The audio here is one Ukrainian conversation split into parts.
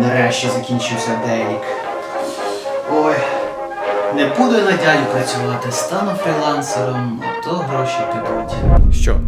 Нарешті закінчився дейлік. Ой, не буду на дядю працювати, стану фрілансером, а то гроші підуть. Що,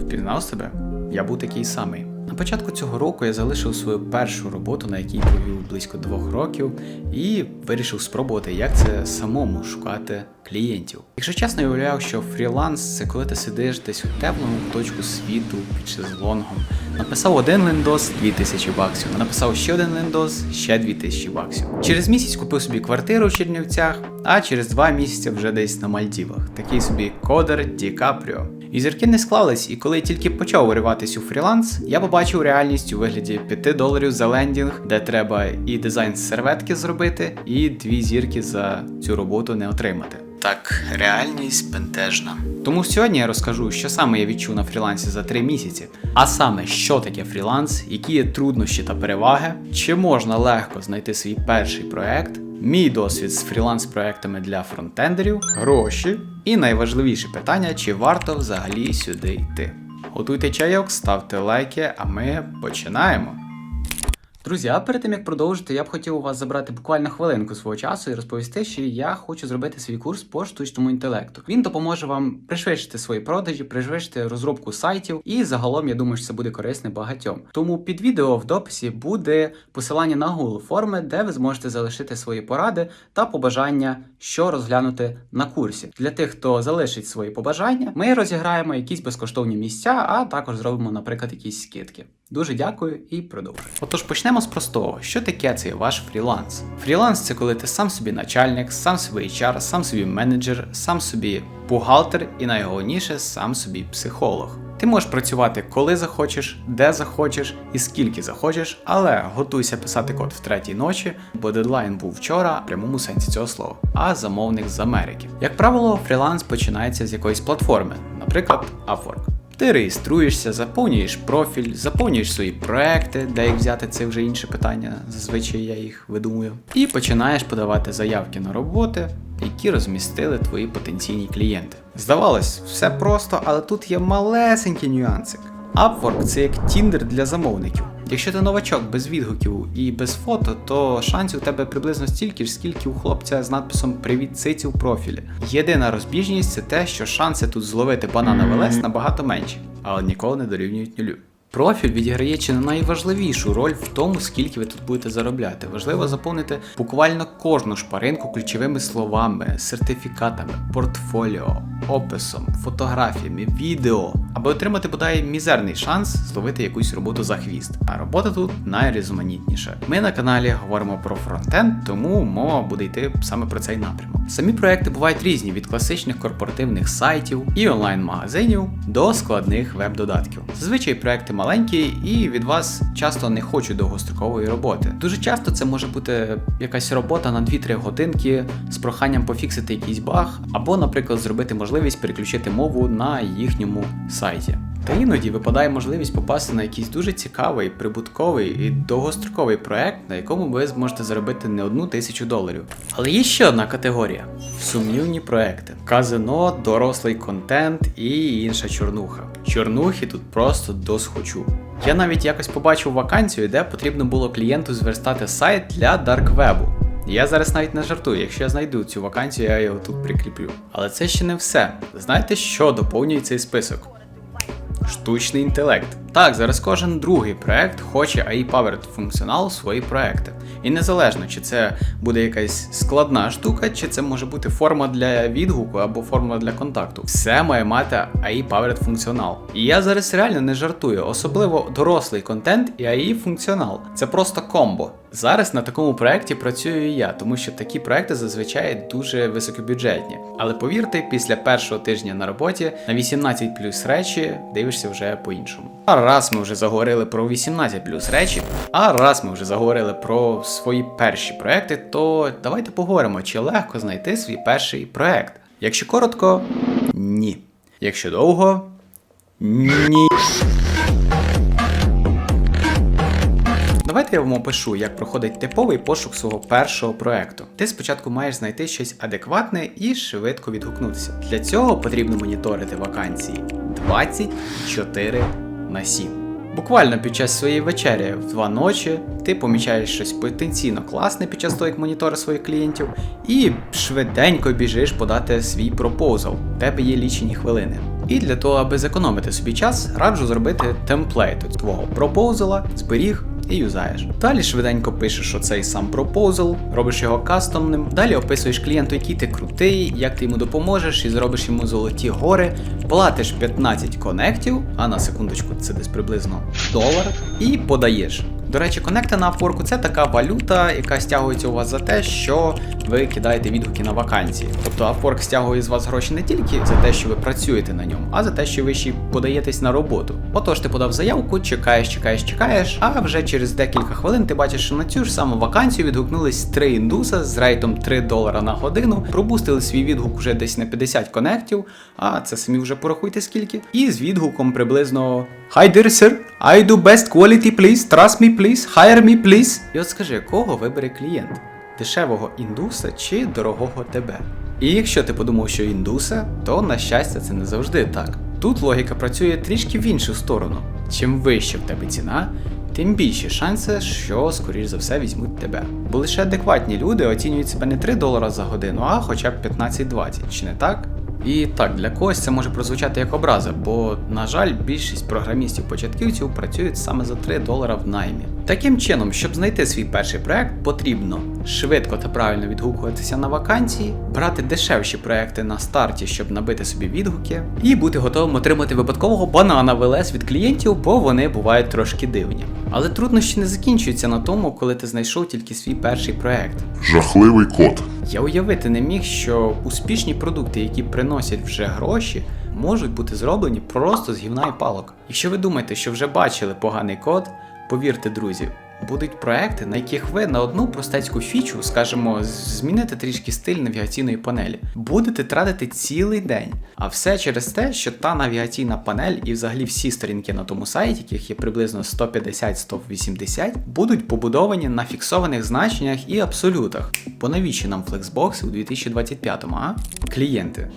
впізнав себе? Я був такий самий. На початку цього року я залишив свою першу роботу, на якій провів близько двох років, і вирішив спробувати, як це самому шукати клієнтів. Якщо чесно, я уявляв, що фріланс це коли ти сидиш десь у теплому куточку світу під шезлонгом. Написав один лендос 2000 баксів, написав ще один лендос ще 2000 баксів. Через місяць купив собі квартиру в Чернівцях, а через два місяці вже десь на Мальдівах. Такий собі кодер Ді Капріо. І зірки не склались, і коли я тільки почав вириватись у фріланс, я побачив реальність у вигляді 5 доларів за лендінг, де треба і дизайн серветки зробити, і дві зірки за цю роботу не отримати. Так, реальність бентежна. Тому сьогодні я розкажу, що саме я відчув на фрілансі за 3 місяці, а саме, що таке фріланс, які є труднощі та переваги, чи можна легко знайти свій перший проект, мій досвід з фріланс-проектами для фронтендерів, гроші і найважливіше питання, чи варто взагалі сюди йти. Готуйте чайок, ставте лайки, а ми починаємо. Друзі, а перед тим як продовжити, я б хотів у вас забрати буквально хвилинку свого часу і розповісти, що я хочу зробити свій курс по штучному інтелекту. Він допоможе вам пришвидшити свої продажі, пришвидшити розробку сайтів, і загалом я думаю, що це буде корисне багатьом. Тому під відео в дописі буде посилання на Google форми, де ви зможете залишити свої поради та побажання, що розглянути на курсі. Для тих, хто залишить свої побажання, ми розіграємо якісь безкоштовні місця, а також зробимо, наприклад, якісь скидки. Дуже дякую і продовжую. Отож, почнемо з простого. Що таке цей ваш фріланс? Фріланс це коли ти сам собі начальник, сам собі HR, сам собі менеджер, сам собі бухгалтер і найголовніше сам собі психолог. Ти можеш працювати коли захочеш, де захочеш і скільки захочеш, але готуйся писати код в третій ночі, бо дедлайн був вчора в прямому сенсі цього слова, а замовник з Америки. Як правило, фріланс починається з якоїсь платформи, наприклад, Upwork. Ти реєструєшся, заповнюєш профіль, заповнюєш свої проекти, де їх взяти, це вже інше питання. Зазвичай я їх видумую. І починаєш подавати заявки на роботи, які розмістили твої потенційні клієнти. Здавалось, все просто, але тут є малесенький нюансик. Upwork це як Tinder для замовників. Якщо ти новачок без відгуків і без фото, то шансів у тебе приблизно стільки ж, скільки у хлопця з надписом Привіт циці в профілі. Єдина розбіжність це те, що шанси тут зловити банана лес набагато менші, але ніколи не дорівнюють нулю. Профіль відіграє чи не найважливішу роль в тому, скільки ви тут будете заробляти. Важливо заповнити буквально кожну шпаринку ключовими словами, сертифікатами, портфоліо, описом, фотографіями, відео, аби отримати бодай мізерний шанс зловити якусь роботу за хвіст. А робота тут найрізноманітніша. Ми на каналі говоримо про фронтенд, тому мова буде йти саме про цей напрямок. Самі проекти бувають різні від класичних корпоративних сайтів і онлайн-магазинів до складних веб-додатків. Зазвичай проекти маленькі і від вас часто не хочуть довгострокової роботи. Дуже часто це може бути якась робота на 2-3 годинки з проханням пофіксити якийсь баг, або, наприклад, зробити можливість переключити мову на їхньому сайті. Та іноді випадає можливість попасти на якийсь дуже цікавий, прибутковий і довгостроковий проект, на якому ви зможете заробити не одну тисячу доларів. Але є ще одна категорія сумнівні проекти: казино, дорослий контент і інша чорнуха. Чорнухи тут просто досхочу. Я навіть якось побачив вакансію, де потрібно було клієнту зверстати сайт для дарквебу. Я зараз навіть не жартую, якщо я знайду цю вакансію, я його тут прикріплю. Але це ще не все. Знаєте, що доповнює цей список? Штучний інтелект. Так, зараз кожен другий проект хоче AI-powered функціонал у свої проекти. І незалежно, чи це буде якась складна штука, чи це може бути форма для відгуку або форма для контакту. Все має мати AI-powered функціонал. І я зараз реально не жартую, особливо дорослий контент і AI функціонал. Це просто комбо. Зараз на такому проєкті працюю і я, тому що такі проекти зазвичай дуже високобюджетні. Але повірте, після першого тижня на роботі на 18 плюс речі дивишся вже по-іншому. А раз ми вже заговорили про 18 плюс речі, а раз ми вже заговорили про свої перші проекти, то давайте поговоримо, чи легко знайти свій перший проект. Якщо коротко, ні. Якщо довго, ні. Давайте я вам опишу, як проходить типовий пошук свого першого проекту. Ти спочатку маєш знайти щось адекватне і швидко відгукнутися. Для цього потрібно моніторити вакансії 24 на 7. Буквально під час своєї вечері в два ночі ти помічаєш щось потенційно класне під час того, як моніториш своїх клієнтів, і швиденько біжиш подати свій пропозал. У тебе є лічені хвилини. І для того, аби зекономити собі час, раджу зробити темплейт твого пропозала, зберіг і юзаєш. Далі швиденько пишеш оцей сам пропозал, робиш його кастомним. Далі описуєш клієнту, який ти крутий, як ти йому допоможеш, і зробиш йому золоті гори, платиш 15 конектів, а на секундочку це десь приблизно долар, і подаєш. До речі, конекти на Upwork – це така валюта, яка стягується у вас за те, що ви кидаєте відгуки на вакансії. Тобто Upwork стягує з вас гроші не тільки за те, що ви працюєте на ньому, а за те, що ви ще подаєтесь на роботу. Отож, ти подав заявку, чекаєш, чекаєш, чекаєш, а вже через декілька хвилин ти бачиш, що на цю ж саму вакансію відгукнулись три індуса з рейтом 3 долара на годину, пробустили свій відгук уже десь на 50 конектів, а це самі вже порахуйте скільки, і з відгуком приблизно Hi dear sir, I do best quality please, trust me please, hire me please. І от скажи, кого вибере клієнт? Дешевого індуса чи дорогого тебе? І якщо ти подумав, що індуса, то на щастя це не завжди так. Тут логіка працює трішки в іншу сторону. Чим вища в тебе ціна, тим більші шанси, що скоріш за все візьмуть тебе. Бо лише адекватні люди оцінюють себе не 3 долара за годину, а хоча б 15-20, чи не так? І так, для когось це може прозвучати як образа, бо, на жаль, більшість програмістів-початківців працюють саме за 3 долара в наймі. Таким чином, щоб знайти свій перший проект, потрібно швидко та правильно відгукуватися на вакансії, брати дешевші проекти на старті, щоб набити собі відгуки, і бути готовим отримати випадкового банана в ЛС від клієнтів, бо вони бувають трошки дивні. Але труднощі не закінчуються на тому, коли ти знайшов тільки свій перший проект. Жахливий код. Я уявити не міг, що успішні продукти, які приносять вже гроші, можуть бути зроблені просто з гівна і палок. Якщо ви думаєте, що вже бачили поганий код, повірте, друзі, будуть проекти, на яких ви на одну простецьку фічу, скажімо, змінити трішки стиль навігаційної панелі, будете тратити цілий день. А все через те, що та навігаційна панель і взагалі всі сторінки на тому сайті, яких є приблизно 150-180, будуть побудовані на фіксованих значеннях і абсолютах. Бо навіщо нам флексбокси у 2025-му, а? Клієнти.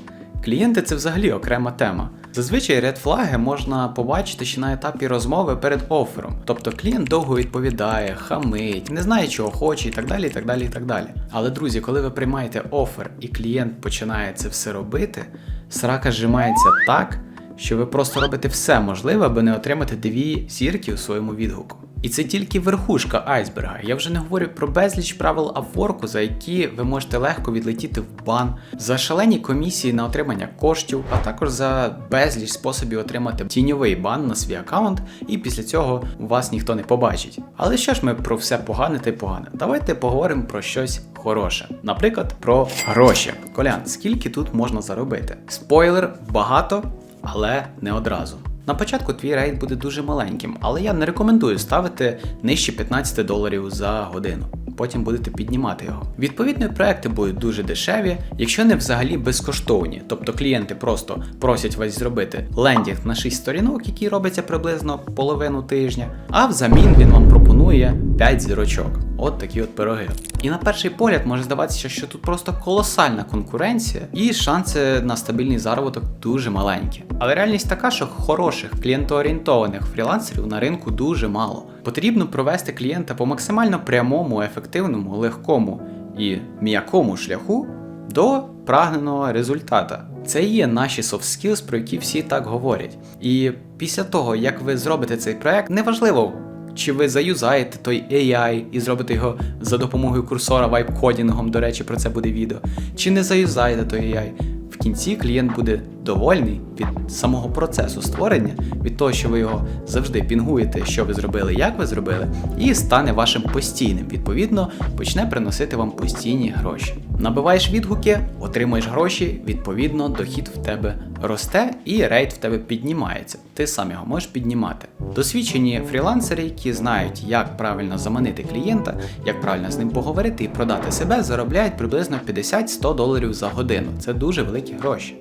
Клієнти це взагалі окрема тема. Зазвичай редфлаги можна побачити ще на етапі розмови перед офером. Тобто клієнт довго відповідає, хамить, не знає, чого хоче, і так далі. і так далі, і так далі. Але друзі, коли ви приймаєте офер і клієнт починає це все робити, срака зжимається так, що ви просто робите все можливе, аби не отримати дві зірки у своєму відгуку. І це тільки верхушка айсберга. Я вже не говорю про безліч правил Upwork, за які ви можете легко відлетіти в бан, за шалені комісії на отримання коштів, а також за безліч способів отримати тіньовий бан на свій аккаунт, і після цього вас ніхто не побачить. Але що ж ми про все погане та й погане? Давайте поговоримо про щось хороше. Наприклад, про гроші. Колян, скільки тут можна заробити? Спойлер, багато, але не одразу. На початку твій рейд буде дуже маленьким, але я не рекомендую ставити нижче 15 доларів за годину. Потім будете піднімати його. Відповідно, проекти будуть дуже дешеві, якщо не взагалі безкоштовні. Тобто клієнти просто просять вас зробити лендінг на 6 сторінок, який робиться приблизно половину тижня, а взамін він вам пропонує 5 зірочок. От такі от пироги. І на перший погляд може здаватися, що тут просто колосальна конкуренція, і шанси на стабільний заробіток дуже маленькі. Але реальність така, що хороших клієнтоорієнтованих фрілансерів на ринку дуже мало. Потрібно провести клієнта по максимально прямому, ефективному, легкому і м'якому шляху до прагненого результата. Це і є наші soft skills, про які всі так говорять. І після того, як ви зробите цей проект, неважливо. Чи ви заюзаєте той AI і зробите його за допомогою курсора вайп-кодінгом, до речі, про це буде відео, чи не заюзаєте той AI, в кінці клієнт буде довольний від самого процесу створення, від того, що ви його завжди пінгуєте, що ви зробили, як ви зробили, і стане вашим постійним. Відповідно, почне приносити вам постійні гроші. Набиваєш відгуки, отримуєш гроші, відповідно, дохід в тебе росте і рейд в тебе піднімається. Ти сам його можеш піднімати. Досвідчені фрілансери, які знають, як правильно заманити клієнта, як правильно з ним поговорити і продати себе, заробляють приблизно 50-100 доларів за годину. Це дуже великі гроші.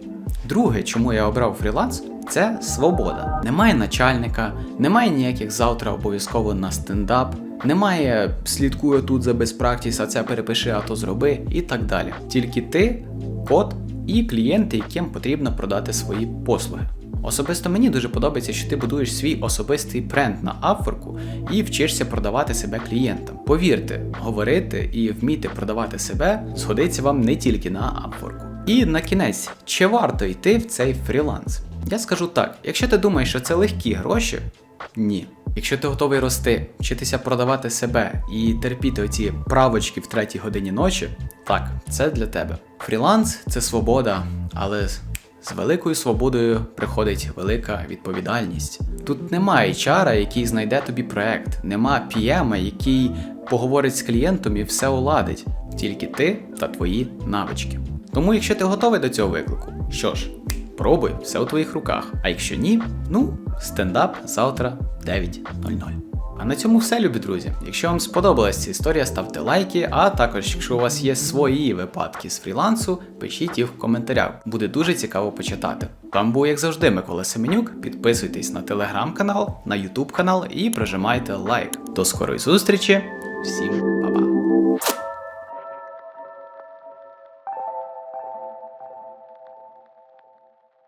Друге, чому я обрав фріланс, це свобода. Немає начальника, немає ніяких завтра обов'язково на стендап, немає слідкую тут за безпрактіс, а це перепиши, а то зроби і так далі. Тільки ти, код і клієнти, яким потрібно продати свої послуги. Особисто мені дуже подобається, що ти будуєш свій особистий бренд на Upwork і вчишся продавати себе клієнтам. Повірте, говорити і вміти продавати себе згодиться вам не тільки на Upwork. І на кінець, чи варто йти в цей фріланс? Я скажу так: якщо ти думаєш, що це легкі гроші, ні. Якщо ти готовий рости, вчитися продавати себе і терпіти оці правочки в третій годині ночі, так, це для тебе. Фріланс це свобода, але з- великою свободою приходить велика відповідальність. Тут немає чара, який знайде тобі проект, нема пієма, який поговорить з клієнтом і все уладить, тільки ти та твої навички. Тому, якщо ти готовий до цього виклику, що ж, пробуй, все у твоїх руках. А якщо ні, ну, стендап завтра 9.00. А на цьому все, любі друзі. Якщо вам сподобалась ця історія, ставте лайки, а також, якщо у вас є свої випадки з фрілансу, пишіть їх в коментарях. Буде дуже цікаво почитати. Там був, як завжди, Микола Семенюк. Підписуйтесь на телеграм-канал, на ютуб канал і прожимайте лайк. До скорої зустрічі. Всім